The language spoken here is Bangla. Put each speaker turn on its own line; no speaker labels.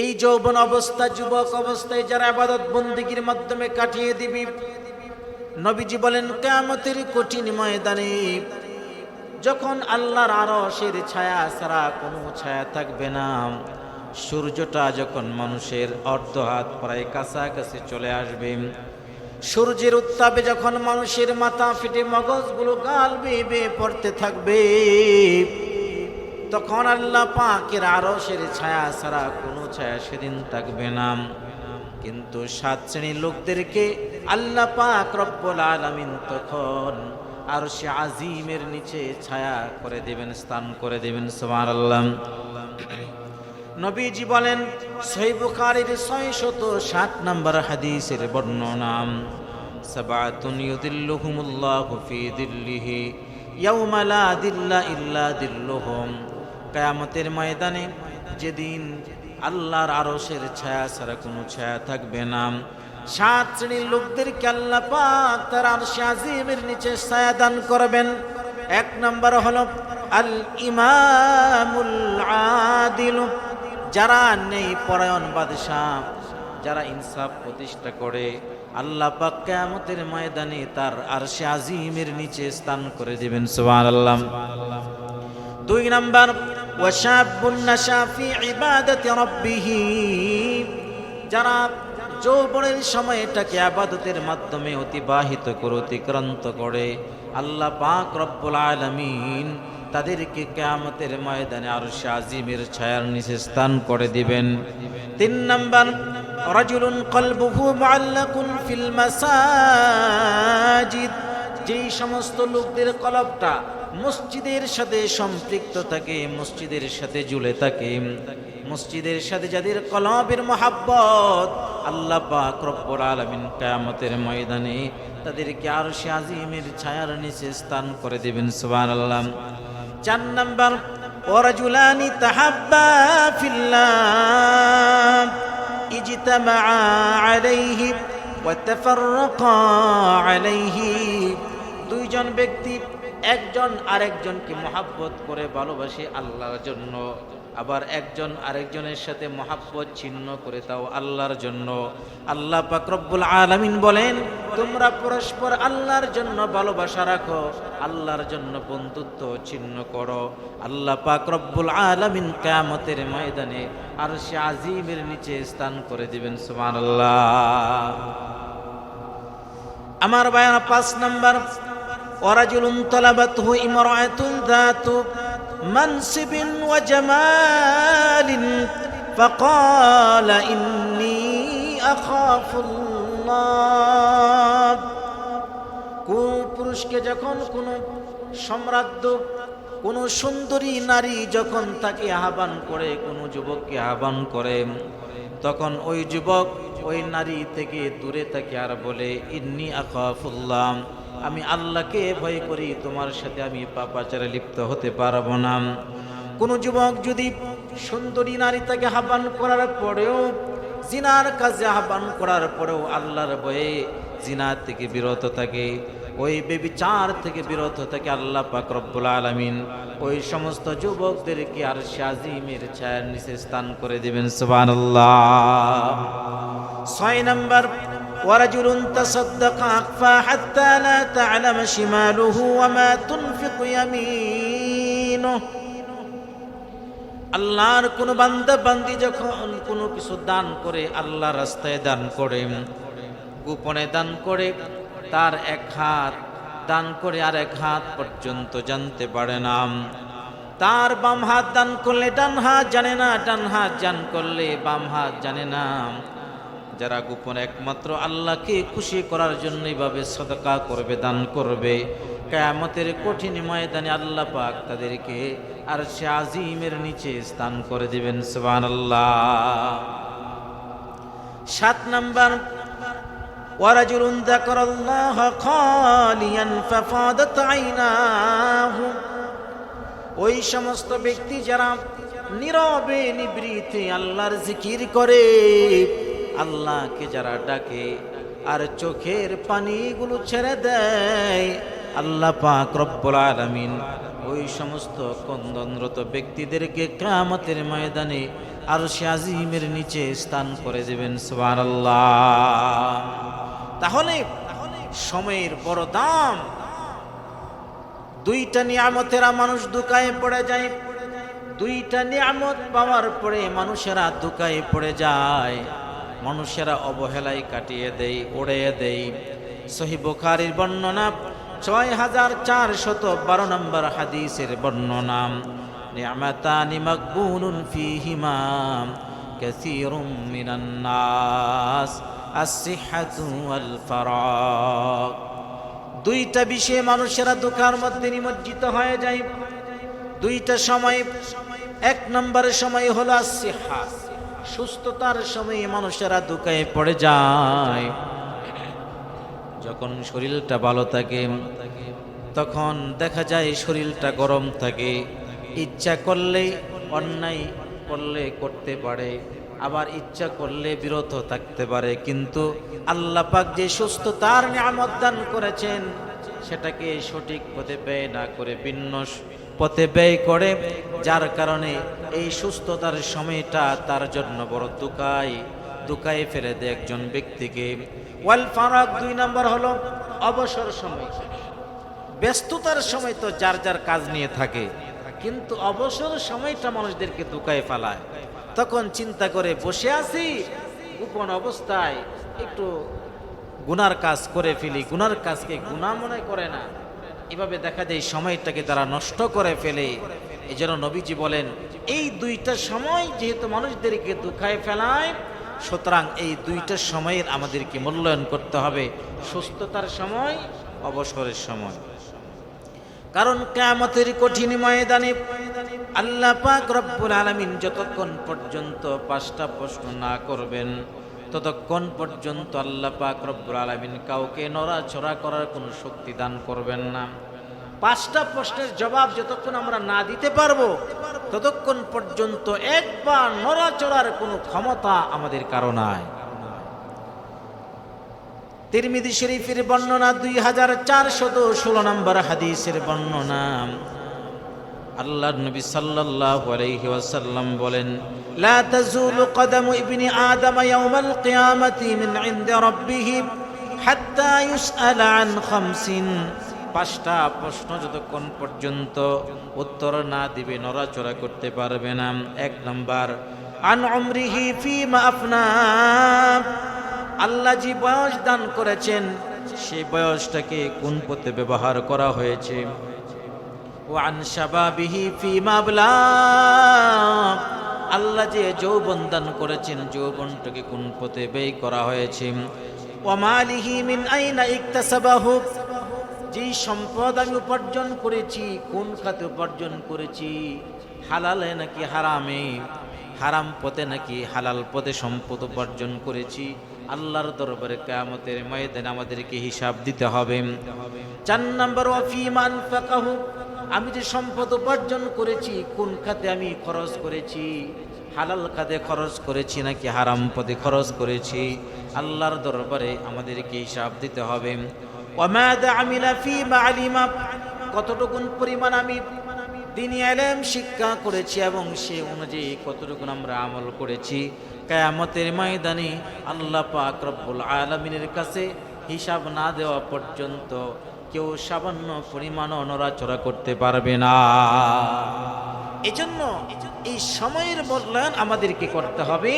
এই যৌবন অবস্থা, যুবক অবস্থায় যারা আবাদত বন্দিগির মাধ্যমে কাটিয়ে দিবি। নবীজি বলেন কেমতের কঠিন ময়দানে যখন আল্লাহর আরশের ছায়া ছাড়া কোনো ছায়া থাকবে না, সূর্যটা যখন মানুষের অর্ধ হাত প্রায় কাছাকাছি চলে আসবে, সূর্যের উত্তাপে যখন মানুষের মাথা ফিটে মগজগুলো গাল বেয়ে পড়তে থাকবে, তখন আল্লাহ পাকের আরশের ছায়া ছাড়া কোনো ছায়া সেদিন থাকবে না কিন্তু সাত শ্রেণির লোকদেরকে আল্লাহ পাক রব্বুল আলামিন তখন আর সে আজিমের নিচে ছায়া করে দেবেন, স্থান করে দেবেন সুবহান আল্লাহ নবীজি বলেন সহি বুখারীর ছয় শত ষাট নম্বর হাদিসের বর্ণনা, সাবাতুন ইউদিল্লুহুমুল্লাহু ফি দিল্লিহি, ইয়াউমা লা দিল্লা ইল্লা দিল্লুহুম। কিয়ামতের ময়দানে যেদিন আল্লাহর আরশের ছায়া ছাড়া কোনো ছায়া থাকবে না। সাত শ্রেণির লোকদেরকে আল্লাহ পাক তার আরশে আজিমের নিচে ছায়া দান করবেন। এক নম্বর হলো আল ইমামুল আদিল। যারা নেই পরায়ণ বাদশাহ, যারা ইনসাফ প্রতিষ্ঠা করে, আল্লাহ পাক কিয়ামতের ময়দানে তার আরশে আজিমের নিচে স্থান করে দিবেন, সুবহানাল্লাহ। দুই নাম্বার ওয়াশাবুন নাশা ফি ইবাদাতি রাব্বিহ। যারা যৌবনের সময়টাকে আবাদতের মাধ্যমে অতিবাহিত করে, অতিক্রান্ত করে, আল্লাহ পাক রব্বুল আলামিন তাদেরকে কিয়ামতের ময়দানে আর আজিমের ছায়ার নিচে স্থান করে দিবেন। তিন নাম্বার, রাজুলুন কলবুহু মুআল্লাকুন ফিল মাসাজিদ। যেই সমস্ত লোকদের কলবটা মসজিদের সাথে সম্পৃক্ত থাকে, মসজিদের সাথে ঝুলে থাকে। মসজিদের সাথে যাদের কলবের মহাব্বত, আল্লাহ পাক আলামিন কিয়ামতের ময়দানে তাদেরকে আরশে আজিমের ছায়ার নিচে স্থান করে দিবেন, সুবহানাল্লাহ। চার নাম্বার ওরাজুলানি তাহাব্বা ফিল্লাহ ইজতামাআ আলাইহি ওয়া তাফাররাকা আলাইহি। দুইজন ব্যক্তি একজন আরেকজনকে মহাব্বত করে ভালোবাসে আল্লাহর জন্য। আবার একজন আরেকজনের সাথে মহাব্বত ছিন্ন করে তাও আল্লাহর জন্য। আল্লাহ পাক রব্বুল আলামিন বলেন, তোমরা পরস্পর আল্লাহর জন্য ভালোবাসা রাখো, আল্লাহর জন্য বন্ধুত্ব ছিন্ন করো। আল্লাহ পাক রব্বুল আলামিন কিয়ামতের ময়দানে আর সে আজিমের নিচে স্থান করে দিবেন সুমান আল্লাহ আমার বায়ানা পাঁচ নাম্বার ورجل طلبته امرأة ذات منصب وجمال فقال إني أخاف الله কোন পুরুষকে যখন কোনো সম্রাজ্ঞ কোনো সুন্দরী নারী যখন তাকে আহ্বান করে কোনো যুবককে আহ্বান করে তখন ওই যুবক ওই নারী থেকে দূরে থাকে আর বলে ইন্নি আকাফুল্লাহ আমি আল্লাহকে ভয় করি, তোমার সাথে আমি পাপাচারে লিপ্ত হতে পারব না। কোনো যুবক যদি সুন্দরী নারী তাকে আহ্বান করার পরেও, জিনার কাজে আহ্বান করার পরেও আল্লাহর ভয়ে জিনার থেকে বিরত থাকে, ওই বেবি বেবিচার থেকে বিরত থাকে আল্লাহ পাক রব্বুল আলামিন। ওই সমস্ত যুবকদেরকে আর শাজিমের ছায়ার নিচে স্থান করে দিবেন, সুবহানাল্লাহ। ছয় নম্বর ورجل تصدق أخفى حتى لا تعلم شماله وما تنفق يمينه আল্লাহর কোন বান্দা বান্দি যখন কোনো কিছু দান করে আল্লাহ রাস্তায় দান করে গোপনে দান করে তার এক হাত দান করে আর এক হাত পর্যন্ত জানতে পারে না তার বাম হাত দান করলে ডান হাত জানে না ডান হাত জান করলে বাম হাত জানে না যারা গোপনে একমাত্র আল্লাহকে খুশি করার জন্য এইভাবে সদকা করবে দান করবে কেয়ামতের কঠিন ময়দানে আল্লাহ পাক তাদেরকে আর সে আজিমের নিচে স্থান করে দিবেন সুবান আল্লাহ সাত নাম্বার ورجل ذكر الله خاليا ففاضت عيناه ওই সমস্ত ব্যক্তি যারা নীরবে নিবৃতে আল্লাহর জিকির করে আল্লাহকে যারা ডাকে আর চোখের পানিগুলো ছেড়ে দেয়, আল্লাহ পাক রব্বুল আলামিন ওই সমস্ত কন্দনরত ব্যক্তিদেরকে কামতের ময়দানে আর সে আজিমের নিচে স্থান করে দেবেন, সুবহানাল্লাহ। তাহলে সময়ের বড় দাম। দুইটা নিয়ামতেরা মানুষ দুকায় পড়ে যায়, দুইটা নিয়ামত পাওয়ার পরে মানুষেরা দুকায় পড়ে যায়। মানুষেরা অবহেলায় কাটিয়ে দেই, উড়িয়ে দেই। সহি বুখারির বর্ণনা ছয় হাজার চার শত বারো নম্বর হাদিসের বর্ণনা, নিয়ামাতানি মাকবুনুন ফিহিমা কাসীরুম মিনান নাস as-sihhatu wal faraq দুইটা বিষয়ে মানুষেরা দুঃখার মধ্যে নিমজ্জিত হয়ে যায়। দুইটা সময়, এক নম্বরের সময় হলো আসিহা সুস্থতার সময় মানুষেরা দুঃখায় পড়ে যায়। যখন শরীরটা ভালো থাকে, তখন দেখা যায় শরীরটা গরম থাকে। ইচ্ছা করলে অন্যায় করলে করতে পারে, আবার ইচ্ছা করলে বিরত থাকতে পারে। কিন্তু আল্লাহ পাক যে সুস্থতার নিয়ামত দান করেছেন, সেটাকে সঠিক পথে ব্যয় না করে ভিন্ন পথে ব্যয় করে, যার কারণে এই সুস্থতার সময়টা তার জন্য বড় দুকায় দুকায় ফেলে দেয় একজন ব্যক্তিকে, ওয়াল ফারাক দুই নম্বর হলো অবসর সময়। ব্যস্ততার সময় তো যার যার কাজ নিয়ে থাকে, কিন্তু অবসর সময়টা মানুষদেরকে দুকায় ফেলায়। তখন চিন্তা করে বসে আছি, গোপন অবস্থায় একটু গুনার কাজ করে ফেলি। গুনার কাজকে গুণা মনে করে না। এভাবে দেখা যায় সময়টাকে তারা নষ্ট করে ফেলে। এই জন্য নবীজি বলেন, এই দুইটা সময় যেহেতু মানুষদেরকে দুঃখায় ফেলায়, সুতরাং এই দুইটা সময়ের আমাদেরকে মূল্যায়ন করতে হবে। সুস্থতার সময়, অবসরের সময়। কারণ কেয়ামতের কঠিন ময়দানে আল্লাহ পাক রব্বুল আলামিন যতক্ষণ পর্যন্ত পাঁচটা প্রশ্ন না করবেন ততক্ষণ পর্যন্ত আল্লাহ পাক রব্বুল আলামিন কাউকে নড়াচড়া করার কোনো শক্তি দান করবেন না। পাঁচটা প্রশ্নের জবাব যতক্ষণ আমরা না দিতে পারব, ততক্ষণ পর্যন্ত একবার নড়াচড়ার কোনো ক্ষমতা আমাদের কারও নাই। তিরমিদি শরীফের বর্ণনা দুই হাজার চারশত ষোলো নম্বর হাদিসের বর্ণনা। আল্লাহ নবী সাল্লাল্লাহু আলাইহি ওয়াসাল্লাম বলেন, লা তাজুলু কদামু ইবনি আদম ইয়াউমাল কিয়ামাতি মিন ইনদি রাব্বিহি হাত্তা ইউসআলা আন খামসিন। পাঁচটা প্রশ্ন যতক্ষণ পর্যন্ত উত্তর না দিবে, নড়াচড়া করতে পারবে না। এক নম্বর, আন উমরিহি ফিমা আফনা। আল্লাহ যে বয়স দান করেছেন সেই বয়সটাকে কোন পথে ব্যবহার করা হয়েছে? ওয়ান শাবাবিহি ফি মাবলা আল্লাহ যে যৌবন দান করেছেন, যৌবনটাকে কোন পথে ব্যয় করা হয়েছে? ওয়ামালিহি মিন আইনা ইকতাসাবাহু। যে সম্পদ আমি উপার্জন করেছি, কোন খাতে উপার্জন করেছি? হালালে নাকি হারামে? হারাম পথে নাকি হালাল পথে সম্পদ উপার্জন করেছি? আল্লাহর দরবারে কেয়ামতের ময়দানে আমাদেরকে হিসাব দিতে হবে। চার নম্বর ওয়াফিমান ফাকাহু। আমি যে সম্পদ উপার্জন করেছি, কোন খাতে আমি খরচ করেছি? হালাল খাতে খরচ করেছি নাকি হারাম পদে খরচ করেছি? আল্লাহর দরবারে আমাদেরকে হিসাব দিতে হবে। কতটুকুন পরিমাণ আমি দিনী আলেম শিক্ষা করেছি এবং সে অনুযায়ী কতটুকু আমরা আমল করেছি? কায়ামতের ময়দানে আল্লাহ পাক রব্বুল আলমিনের কাছে হিসাব না দেওয়া পর্যন্ত কেউ সামান্য পরিমাণ নড়াচড়া করতে পারবে না। এজন্য এই সময়ের বদলায়ন আমাদেরকে করতে হবে।